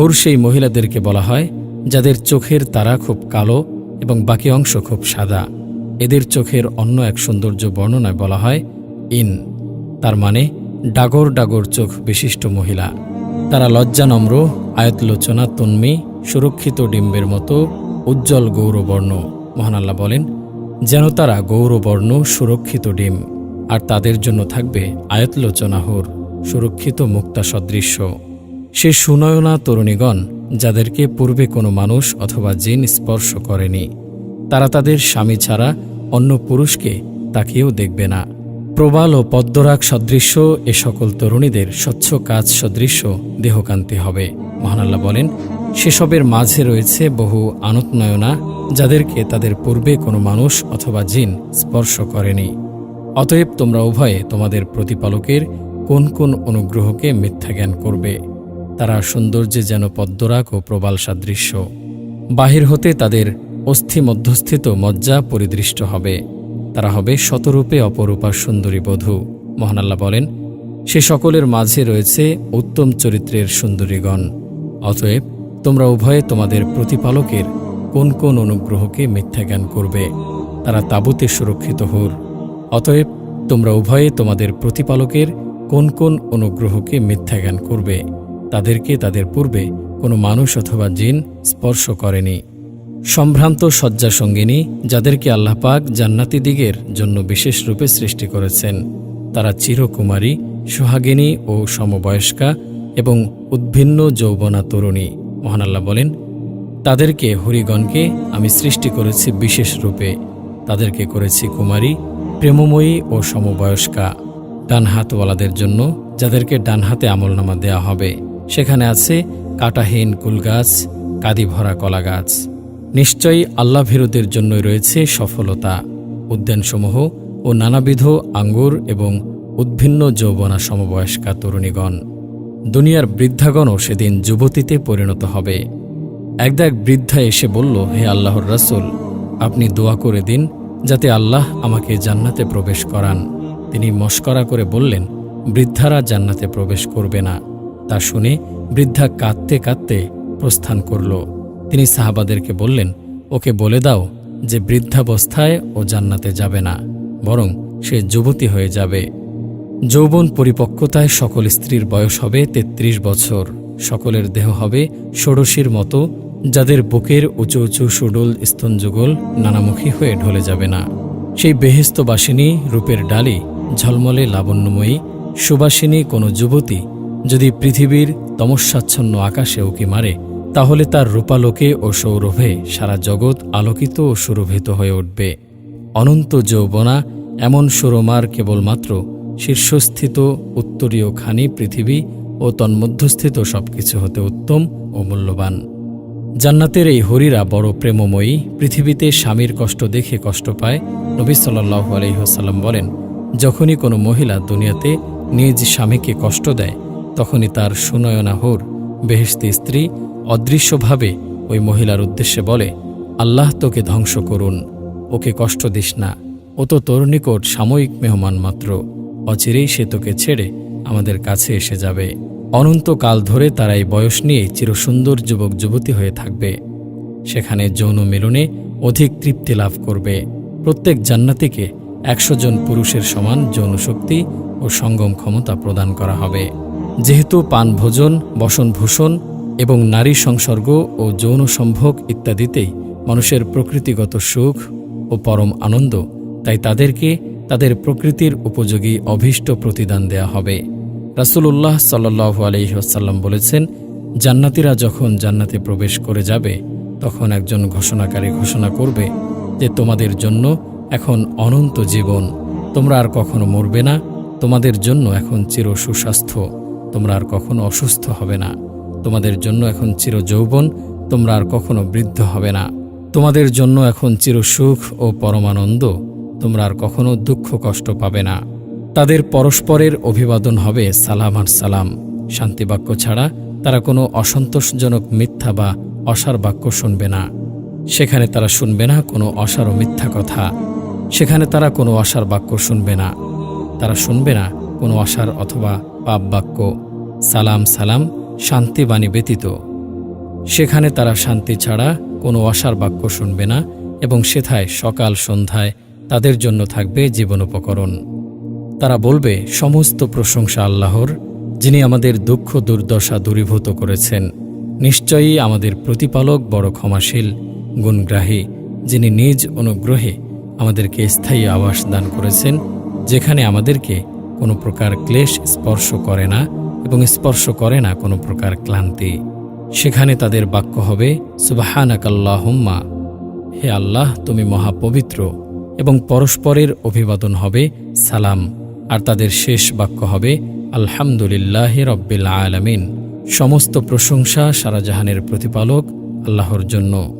হুর সেই মহিলাদেরকে বলা হয়, যাদের চোখের তারা খুব কালো এবং বাকি অংশ খুব সাদা। এদের চোখের অন্য এক সৌন্দর্য বর্ণনায় বলা হয়, ইন। তার মানে ডাগর ডাগর চোখ বিশিষ্ট মহিলা। তারা লজ্জানম্র, আয়তলোচনা তন্মী, সুরক্ষিত ডিম্বের মতো উজ্জ্বল গৌরবর্ণ। মহান আল্লাহ বলেন, যেন তারা গৌরবর্ণ, সুরক্ষিত ডিম, আর তাদের জন্য থাকবে আয়তলোচনাহুর সুরক্ষিত মুক্তা সদৃশ্য সে সুনয়না তরুণীগণ, যাদেরকে পূর্বে কোনো মানুষ অথবা জিন স্পর্শ করেনি। তারা তাদের স্বামী ছাড়া অন্য পুরুষকে তাকেও দেখবে না। প্রবাল ও পদ্মরাগ সদৃশ্য এ সকল তরুণীদের স্বচ্ছ কাজ সদৃশ্য দেহকান্তি হবে। মহানাল্লাহ বলেন, সেসবের মাঝে রয়েছে বহু আনতনয়না, যাদেরকে তাদের পূর্বে কোনো মানুষ অথবা জিন স্পর্শ করেনি। অতএব তোমরা উভয়ে তোমাদের প্রতিপালকের কোন কোন অনুগ্রহকে মিথ্যা জ্ঞান করবে? তারা সৌন্দর্যে যেন পদ্মরাগ ও প্রবাল সাদৃশ্য। বাহির হতে তাদের অস্থি মধ্যস্থিত মজ্জা পরিদৃষ্ট হবে। তারা হবে শতরূপে অপরূপা সুন্দরী বধূ। মহানাল্লাহ বলেন, সে সকলের মাঝে রয়েছে উত্তম চরিত্রের সুন্দরীগণ। অতএব তোমরা উভয়ে তোমাদের প্রতিপালকের কোন কোন অনুগ্রহকে মিথ্যা জ্ঞান করবে? তারা তাবুতে সুরক্ষিত হুর। অতএব তোমরা উভয়ে তোমাদের প্রতিপালকের কোন কোন অনুগ্রহকে মিথ্যা জ্ঞান করবে? তাদেরকে তাদের পূর্বে কোনো মানুষ অথবা জিন স্পর্শ করেনি। সম্ভ্রান্ত শয্যা সঙ্গিনী, যাদেরকে আল্লাহ পাক জান্নাতি দিগের জন্য বিশেষ রূপে সৃষ্টি করেছেন, তারা চিরকুমারী, সোহাগিনী ও সমবয়স্কা এবং উদ্ভিন্ন যৌবনা তরুণী। মহান আল্লাহ বলেন, তাদেরকে, হরিগণকে আমি সৃষ্টি করেছি বিশেষ রূপে। তাদেরকে করেছি কুমারী, প্রেমময়ী ও সমবয়স্কা। ডান হাতওয়ালাদের জন্য যাদেরকে ডান হাতে আমলনামা দেয়া হবে। সেখানে আছে কাটাহীন কুলগাছ কাদি ভরা কলা গাছ নিশ্চয়ই আল্লাহ ভীরুদের জন্যই রয়েছে সফলতা। উদ্যানসমূহ ও নানাবিধ আঙ্গুর এবং উদ্ভিন্ন যৌবনা সমবয়স্কা তরুণীগণ। দুনিয়ার বৃদ্ধাগণও সেদিন যুবতীতে পরিণত হবে। একদাক বৃদ্ধা এসে বলল, হে আল্লাহর রাসূল, আপনি দোয়া করে দিন যাতে আল্লাহ আমাকে জান্নাতে প্রবেশ করান। তিনি মস্করা করে বললেন, বৃদ্ধারা জান্নাতে প্রবেশ করবে না। তা শুনে বৃদ্ধা কাঁদতে কাঁদতে প্রস্থান করল। তিনি সাহাবাদেরকে বললেন, ওকে বলে দাও যে বৃদ্ধাবস্থায় ও জান্নাতে যাবে না, বরং সে যুবতী হয়ে যাবে। যৌবন পরিপক্কতায় সকল স্ত্রীর বয়স হবে ৩৩ বছর। সকলের দেহ হবে ষোড়শীর মতো, যাদের বুকের উঁচু উঁচু সুডুল স্তনযুগল নানামুখী হয়ে ঢলে যাবে না। সেই বেহেস্তবাসিনী রূপের ডালি ঝলমলে লাবণ্যময়ী, সুবাসিনী কোনো যুবতী যদি পৃথিবীর তমস্যাচ্ছন্ন আকাশে উকি মারে, তাহলে তার রূপালোকে ও সৌরভে সারা জগৎ আলোকিত ও সুরভিত হয়ে উঠবে। অনন্ত যৌবনা, এমন সুরমার কেবলমাত্র শীর্ষস্থিত উত্তরীয় খানি পৃথিবী ও তন্মধ্যস্থিত সবকিছু হতে উত্তম ও মূল্যবান। জান্নাতের এই হরিরা বড় প্রেমময়ী, পৃথিবীতে স্বামীর কষ্ট দেখে কষ্ট পায়, নবী সাল্লাহ আলহিহসাল্লাম বলেন, যখনই কোনো মহিলা দুনিয়াতে নিজ স্বামীকে কষ্ট দেয় তখনই তার সুনয়না হোর বেহেস্তি স্ত্রী অদৃশ্যভাবে ওই মহিলার উদ্দেশ্যে বলে, আল্লাহ তোকে ধ্বংস করুন, ওকে কষ্ট দিস না। ও তো তোর নিকট সাময়িক মেহমান মাত্র, অচিরেই সে তোকে ছেড়ে আমাদের কাছে এসে যাবে। অনন্তকাল ধরে তারা এই বয়স নিয়ে চিরসুন্দর যুবক যুবতী হয়ে থাকবে। সেখানে যৌন মিলনে অধিক তৃপ্তি লাভ করবে। প্রত্যেক জান্নাতিকে একশো জন পুরুষের সমান যৌন শক্তি ও সঙ্গম ক্ষমতা প্রদান করা হবে। যেহেতু পান ভোজন বসনভূষণ এবং নারী সংসর্গ ও যৌন সম্ভোগ ইত্যাদিতেই মানুষের প্রকৃতিগত সুখ ও পরম আনন্দ, তাই তাদেরকে তাদের প্রকৃতির উপযোগী অভীষ্ট প্রতিদান দেয়া হবে। রাসূলুল্লাহ সাল্লাহ আলহিহাসাল্লাম বলেছেন, জান্নাতিরা যখন জান্নাতে প্রবেশ করে যাবে, তখন একজন ঘোষণাকারী ঘোষণা করবে যে, তোমাদের জন্য এখন অনন্ত জীবন, তোমরা আর কখনো মরবে না, তোমাদের জন্য এখন চির সুস্বাস্থ্য। তোমরা আর কখনো অসুস্থ হবে না। তোমাদের জন্য এখন চির যৌবন তোমরা আর কখনো বৃদ্ধ হবে না। তোমাদের জন্য এখন চির সুখ ও পরমানন্দ, তোমরা আর কখনো দুঃখ কষ্ট পাবে না। তাদের পরস্পরের অভিবাদন হবে সালাম আর সালাম। শান্তিবাক্য ছাড়া তারা কোনো অসন্তোষজনক মিথ্যা বা অসার বাক্য শুনবে না। সেখানে তারা শুনবে না কোনো অসার ও মিথ্যা কথা। সেখানে তারা কোনো অসার বাক্য শুনবে না। তারা শুনবে না কোনো আশার অথবা পাপ বাক্য, সালাম সালাম শান্তিবাণী ব্যতীত। সেখানে তারা শান্তি ছাড়া কোনো অসার বাক্য শুনবে না এবং সেথায় সকাল সন্ধ্যায় তাদের জন্য থাকবে জীবনোপকরণ। তারা বলবে, সমস্ত প্রশংসা আল্লাহর, যিনি আমাদের দুঃখ, দুর্দশা দূরীভূত করেছেন। নিশ্চয়ই আমাদের প্রতিপালক বড় ক্ষমাশীল, গুণগ্রাহী, যিনি নিজ অনুগ্রহে আমাদেরকে স্থায়ী আবাস দান করেছেন, যেখানে আমাদেরকে কোনো প্রকার ক্লেশ স্পর্শ করে না এবং স্পর্শ করে না কোনো প্রকার ক্লান্তি। সেখানে তাদের বাক্য হবে, সুবাহানাকাল্লাহুম্মা। হে আল্লাহ, তুমি মহাপবিত্র এবং পরস্পরের অভিবাদন হবে, সালাম। আর তাদের শেষ বাক্য হবে, আলহামদুলিল্লাহ রব্বিল আলামিন। সমস্ত প্রশংসা সারাজাহানের প্রতিপালক আল্লাহর জন্য।